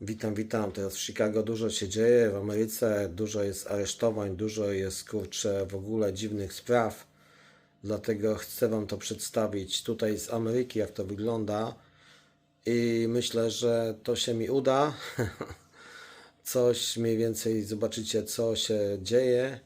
Witam, witam. Teraz w Chicago dużo się dzieje, w Ameryce dużo jest aresztowań, dużo jest kurczę w ogóle dziwnych spraw. Dlatego chcę Wam to przedstawić tutaj z Ameryki, jak to wygląda. I myślę, że to się mi uda. Coś mniej więcej zobaczycie, co się dzieje.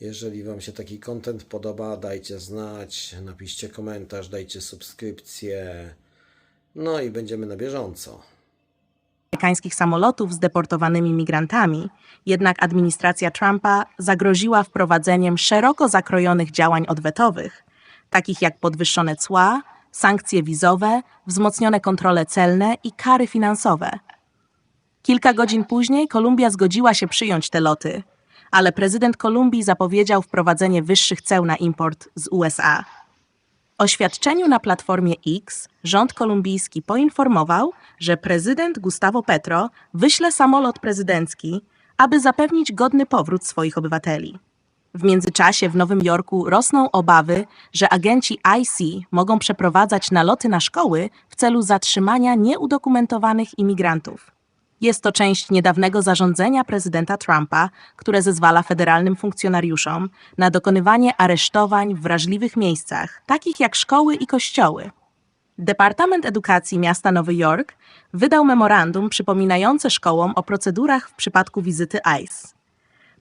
Jeżeli Wam się taki content podoba, dajcie znać, napiszcie komentarz, dajcie subskrypcję. No i będziemy na bieżąco. Amerykańskich samolotów z deportowanymi migrantami, jednak administracja Trumpa zagroziła wprowadzeniem szeroko zakrojonych działań odwetowych, takich jak podwyższone cła, sankcje wizowe, wzmocnione kontrole celne i kary finansowe. Kilka godzin później Kolumbia zgodziła się przyjąć te loty, ale prezydent Kolumbii zapowiedział wprowadzenie wyższych ceł na import z USA. Oświadczeniu na platformie X rząd kolumbijski poinformował, że prezydent Gustavo Petro wyśle samolot prezydencki, aby zapewnić godny powrót swoich obywateli. W międzyczasie w Nowym Jorku rosną obawy, że agenci IC mogą przeprowadzać naloty na szkoły w celu zatrzymania nieudokumentowanych imigrantów. Jest to część niedawnego zarządzenia prezydenta Trumpa, które zezwala federalnym funkcjonariuszom na dokonywanie aresztowań w wrażliwych miejscach, takich jak szkoły i kościoły. Departament Edukacji Miasta Nowy Jork wydał memorandum przypominające szkołom o procedurach w przypadku wizyty ICE.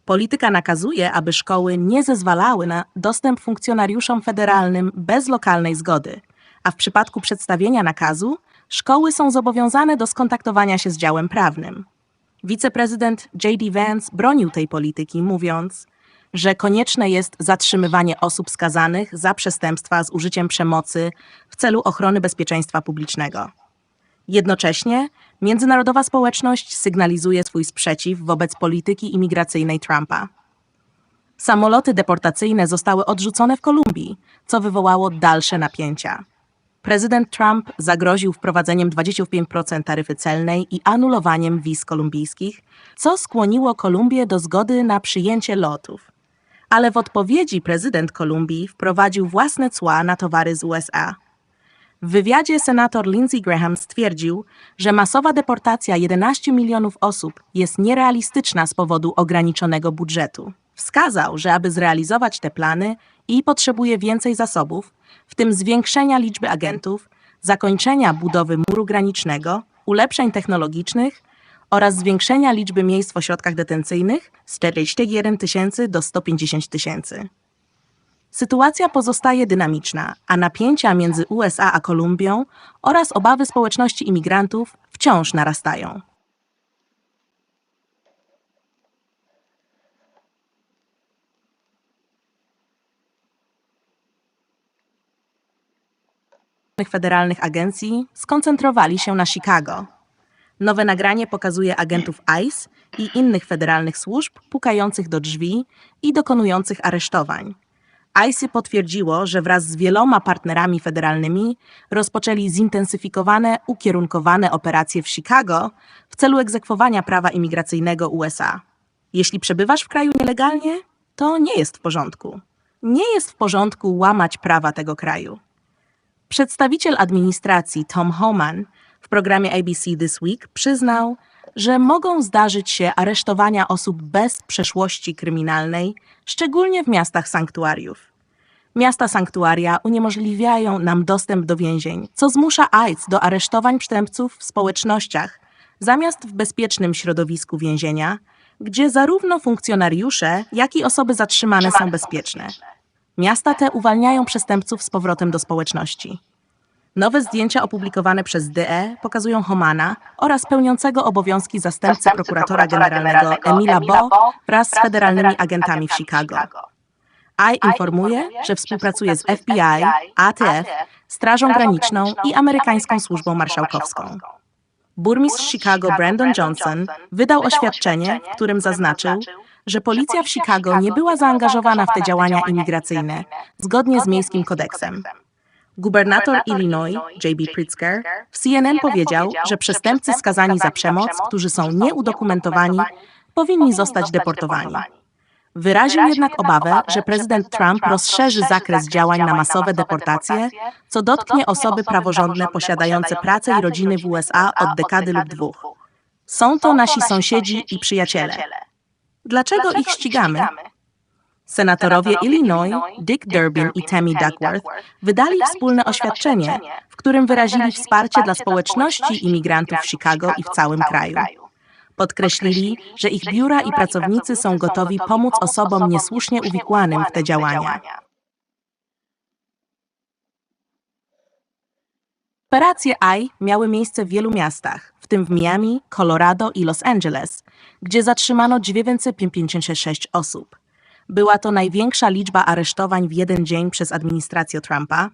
Polityka nakazuje, aby szkoły nie zezwalały na dostęp funkcjonariuszom federalnym bez lokalnej zgody, a w przypadku przedstawienia nakazu szkoły są zobowiązane do skontaktowania się z działem prawnym. Wiceprezydent J.D. Vance bronił tej polityki, mówiąc, że konieczne jest zatrzymywanie osób skazanych za przestępstwa z użyciem przemocy w celu ochrony bezpieczeństwa publicznego. Jednocześnie międzynarodowa społeczność sygnalizuje swój sprzeciw wobec polityki imigracyjnej Trumpa. Samoloty deportacyjne zostały odrzucone w Kolumbii, co wywołało dalsze napięcia. Prezydent Trump zagroził wprowadzeniem 25% taryfy celnej i anulowaniem wiz kolumbijskich, co skłoniło Kolumbię do zgody na przyjęcie lotów. Ale w odpowiedzi prezydent Kolumbii wprowadził własne cła na towary z USA. W wywiadzie senator Lindsey Graham stwierdził, że masowa deportacja 11 milionów osób jest nierealistyczna z powodu ograniczonego budżetu. Wskazał, że aby zrealizować te plany i potrzebuje więcej zasobów, w tym zwiększenia liczby agentów, zakończenia budowy muru granicznego, ulepszeń technologicznych oraz zwiększenia liczby miejsc w ośrodkach detencyjnych z 41 tysięcy do 150 tysięcy. Sytuacja pozostaje dynamiczna, a napięcia między USA a Kolumbią oraz obawy społeczności imigrantów wciąż narastają. Federalnych agencji skoncentrowali się na Chicago. Nowe nagranie pokazuje agentów ICE i innych federalnych służb pukających do drzwi i dokonujących aresztowań. ICE potwierdziło, że wraz z wieloma partnerami federalnymi rozpoczęli zintensyfikowane, ukierunkowane operacje w Chicago w celu egzekwowania prawa imigracyjnego USA. Jeśli przebywasz w kraju nielegalnie, to nie jest w porządku. Nie jest w porządku łamać prawa tego kraju. Przedstawiciel administracji Tom Homan w programie ABC This Week przyznał, że mogą zdarzyć się aresztowania osób bez przeszłości kryminalnej, szczególnie w miastach sanktuariów. Miasta sanktuaria uniemożliwiają nam dostęp do więzień, co zmusza AIDS do aresztowań przestępców w społecznościach, zamiast w bezpiecznym środowisku więzienia, gdzie zarówno funkcjonariusze, jak i osoby zatrzymane są bezpieczne. Miasta te uwalniają przestępców z powrotem do społeczności. Nowe zdjęcia opublikowane przez DE pokazują Homana oraz pełniącego obowiązki zastępcy prokuratora generalnego Emila Bo wraz z federalnymi agentami w Chicago. I informuje, że współpracuje z FBI, ATF, Strażą Graniczną i amerykańską służbą marszałkowską. Burmistrz Chicago Brandon Johnson wydał oświadczenie, w którym zaznaczył, że policja w Chicago nie była zaangażowana w te działania imigracyjne, zgodnie z miejskim kodeksem. Gubernator Illinois, J.B. Pritzker, w CNN powiedział, że przestępcy skazani za przemoc, którzy są nieudokumentowani, powinni zostać deportowani. Wyraził jednak obawę, że prezydent Trump rozszerzy zakres działań na masowe deportacje, co dotknie osoby praworządne posiadające pracę i rodziny w USA od dekady lub dwóch. Są to nasi sąsiedzi i przyjaciele. Dlaczego ich ścigamy? Senatorowie Illinois, Dick Durbin i Tammy Duckworth wydali wspólne oświadczenie, w którym wyrazili wsparcie dla społeczności imigrantów w Chicago i w całym kraju. Podkreślili, że ich biura i pracownicy są gotowi pomóc osobom niesłusznie uwikłanym w te działania. Operacje AI miały miejsce w wielu miastach, w tym w Miami, Colorado i Los Angeles, gdzie zatrzymano 956 osób. Była to największa liczba aresztowań w jeden dzień przez administrację Trumpa.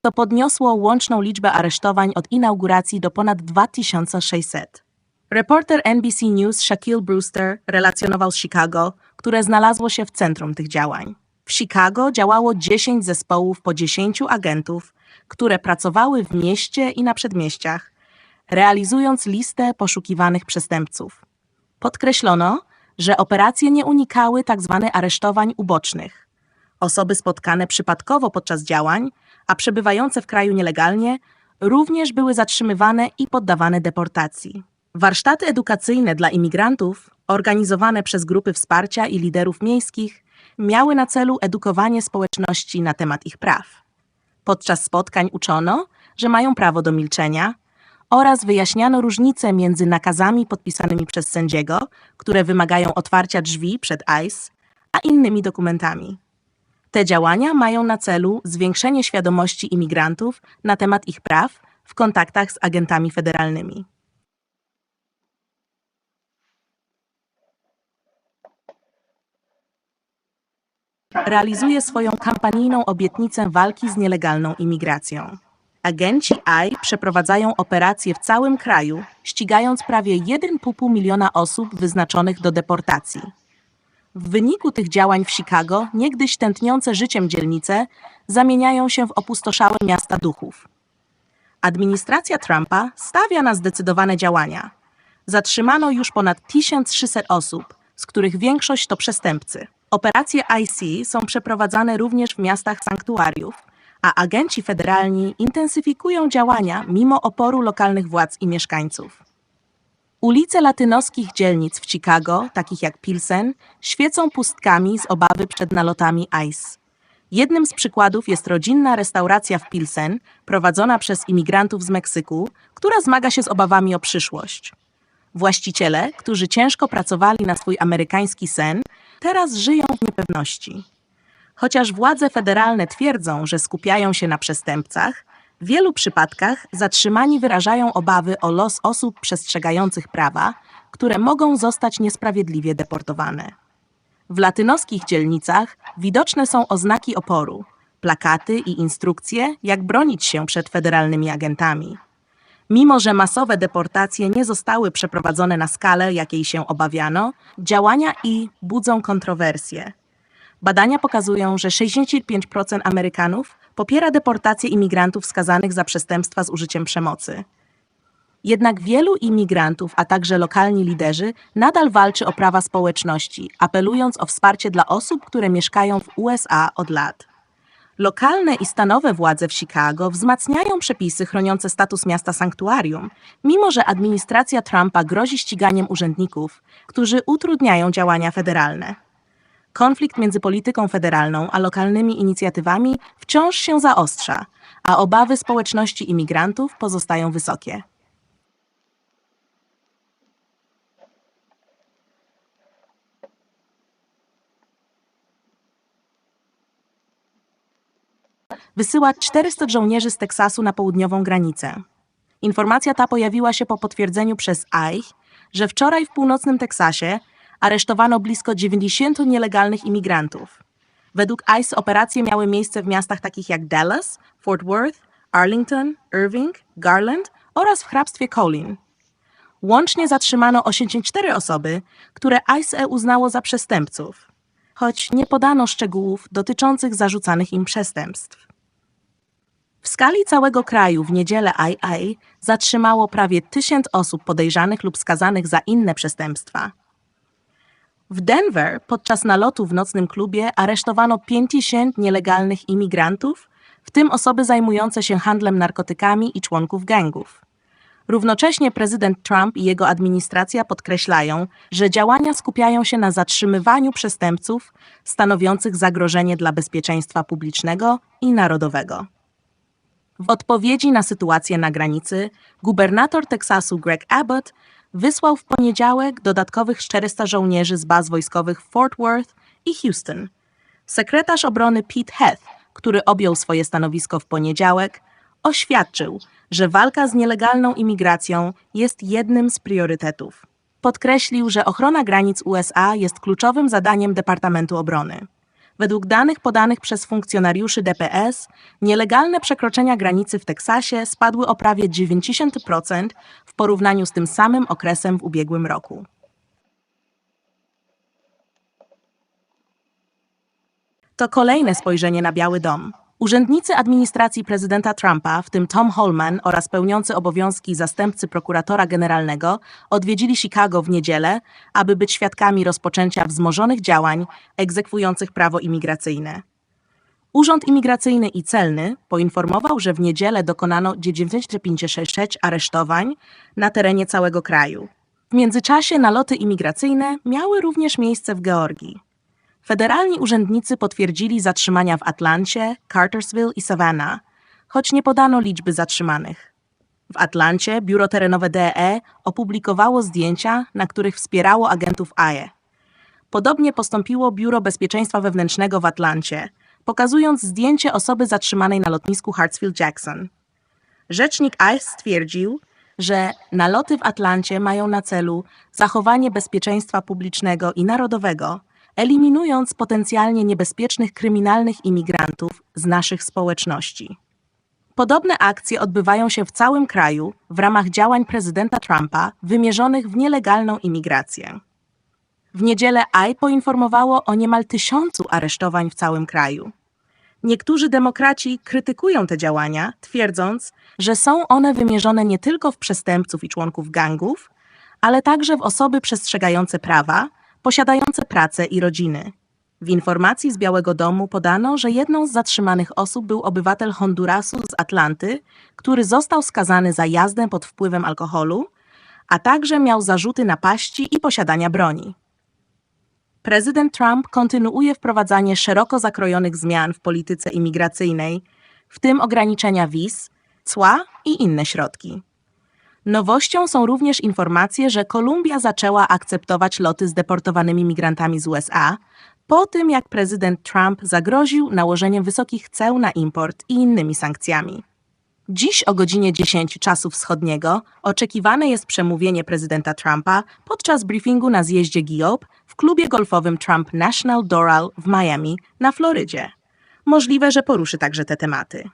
To podniosło łączną liczbę aresztowań od inauguracji do ponad 2600. Reporter NBC News Shaquille Brewster relacjonował z Chicago, które znalazło się w centrum tych działań. W Chicago działało 10 zespołów po 10 agentów, które pracowały w mieście i na przedmieściach, realizując listę poszukiwanych przestępców. Podkreślono, że operacje nie unikały tzw. aresztowań ubocznych. Osoby spotkane przypadkowo podczas działań, a przebywające w kraju nielegalnie, również były zatrzymywane i poddawane deportacji. Warsztaty edukacyjne dla imigrantów, organizowane przez grupy wsparcia i liderów miejskich, miały na celu edukowanie społeczności na temat ich praw. Podczas spotkań uczono, że mają prawo do milczenia oraz wyjaśniano różnice między nakazami podpisanymi przez sędziego, które wymagają otwarcia drzwi przed ICE, a innymi dokumentami. Te działania mają na celu zwiększenie świadomości imigrantów na temat ich praw w kontaktach z agentami federalnymi. realizuje swoją kampanijną obietnicę walki z nielegalną imigracją. Agenci AI przeprowadzają operacje w całym kraju, ścigając prawie 1,5 miliona osób wyznaczonych do deportacji. W wyniku tych działań w Chicago niegdyś tętniące życiem dzielnice zamieniają się w opustoszałe miasta duchów. Administracja Trumpa stawia na zdecydowane działania. Zatrzymano już ponad 1300 osób, z których większość to przestępcy. Operacje IC są przeprowadzane również w miastach sanktuariów, a agenci federalni intensyfikują działania mimo oporu lokalnych władz i mieszkańców. Ulice latynoskich dzielnic w Chicago, takich jak Pilsen, świecą pustkami z obawy przed nalotami ICE. Jednym z przykładów jest rodzinna restauracja w Pilsen, prowadzona przez imigrantów z Meksyku, która zmaga się z obawami o przyszłość. Właściciele, którzy ciężko pracowali na swój amerykański sen, teraz żyją w niepewności. Chociaż władze federalne twierdzą, że skupiają się na przestępcach, w wielu przypadkach zatrzymani wyrażają obawy o los osób przestrzegających prawa, które mogą zostać niesprawiedliwie deportowane. W latynoskich dzielnicach widoczne są oznaki oporu, plakaty i instrukcje, jak bronić się przed federalnymi agentami. Mimo, że masowe deportacje nie zostały przeprowadzone na skalę, jakiej się obawiano, działania i budzą kontrowersje. Badania pokazują, że 65% Amerykanów popiera deportację imigrantów skazanych za przestępstwa z użyciem przemocy. Jednak wielu imigrantów, a także lokalni liderzy nadal walczy o prawa społeczności, apelując o wsparcie dla osób, które mieszkają w USA od lat. Lokalne i stanowe władze w Chicago wzmacniają przepisy chroniące status miasta sanktuarium, mimo że administracja Trumpa grozi ściganiem urzędników, którzy utrudniają działania federalne. Konflikt między polityką federalną a lokalnymi inicjatywami wciąż się zaostrza, a obawy społeczności imigrantów pozostają wysokie. wysyła 400 żołnierzy z Teksasu na południową granicę. Informacja ta pojawiła się po potwierdzeniu przez AIH, że wczoraj w północnym Teksasie aresztowano blisko 90 nielegalnych imigrantów. Według ICE operacje miały miejsce w miastach takich jak Dallas, Fort Worth, Arlington, Irving, Garland oraz w hrabstwie Colin. Łącznie zatrzymano 84 osoby, które ICE uznało za przestępców, choć nie podano szczegółów dotyczących zarzucanych im przestępstw. W skali całego kraju w niedzielę II zatrzymało prawie tysiąc osób podejrzanych lub skazanych za inne przestępstwa. W Denver podczas nalotu w nocnym klubie aresztowano 50 nielegalnych imigrantów, w tym osoby zajmujące się handlem narkotykami i członków gangów. Równocześnie prezydent Trump i jego administracja podkreślają, że działania skupiają się na zatrzymywaniu przestępców stanowiących zagrożenie dla bezpieczeństwa publicznego i narodowego. W odpowiedzi na sytuację na granicy, gubernator Teksasu Greg Abbott wysłał w poniedziałek dodatkowych 400 żołnierzy z baz wojskowych Fort Worth i Houston. Sekretarz obrony Pete Heath, który objął swoje stanowisko w poniedziałek, oświadczył, że walka z nielegalną imigracją jest jednym z priorytetów. Podkreślił, że ochrona granic USA jest kluczowym zadaniem Departamentu Obrony. Według danych podanych przez funkcjonariuszy DPS, nielegalne przekroczenia granicy w Teksasie spadły o prawie 90% w porównaniu z tym samym okresem w ubiegłym roku. To kolejne spojrzenie na Biały Dom. Urzędnicy administracji prezydenta Trumpa, w tym Tom Holman oraz pełniący obowiązki zastępcy prokuratora generalnego, odwiedzili Chicago w niedzielę, aby być świadkami rozpoczęcia wzmożonych działań egzekwujących prawo imigracyjne. Urząd Imigracyjny i Celny poinformował, że w niedzielę dokonano 956 aresztowań na terenie całego kraju. W międzyczasie naloty imigracyjne miały również miejsce w Georgii. Federalni urzędnicy potwierdzili zatrzymania w Atlancie, Cartersville i Savannah, choć nie podano liczby zatrzymanych. W Atlancie biuro terenowe DE opublikowało zdjęcia, na których wspierało agentów AE. Podobnie postąpiło Biuro Bezpieczeństwa Wewnętrznego w Atlancie, pokazując zdjęcie osoby zatrzymanej na lotnisku Hartsfield-Jackson. Rzecznik ICE stwierdził, że naloty w Atlancie mają na celu zachowanie bezpieczeństwa publicznego i narodowego, eliminując potencjalnie niebezpiecznych kryminalnych imigrantów z naszych społeczności. Podobne akcje odbywają się w całym kraju w ramach działań prezydenta Trumpa wymierzonych w nielegalną imigrację. W niedzielę AI poinformowało o niemal tysiącu aresztowań w całym kraju. Niektórzy demokraci krytykują te działania, twierdząc, że są one wymierzone nie tylko w przestępców i członków gangów, ale także w osoby przestrzegające prawa, posiadające pracę i rodziny. W informacji z Białego Domu podano, że jedną z zatrzymanych osób był obywatel Hondurasu z Atlanty, który został skazany za jazdę pod wpływem alkoholu, a także miał zarzuty napaści i posiadania broni. Prezydent Trump kontynuuje wprowadzanie szeroko zakrojonych zmian w polityce imigracyjnej, w tym ograniczenia wiz, cła i inne środki. Nowością są również informacje, że Kolumbia zaczęła akceptować loty z deportowanymi migrantami z USA po tym, jak prezydent Trump zagroził nałożeniem wysokich ceł na import i innymi sankcjami. Dziś o godzinie 10 czasu wschodniego oczekiwane jest przemówienie prezydenta Trumpa podczas briefingu na zjeździe GIOP w klubie golfowym Trump National Doral w Miami na Florydzie. Możliwe, że poruszy także te tematy.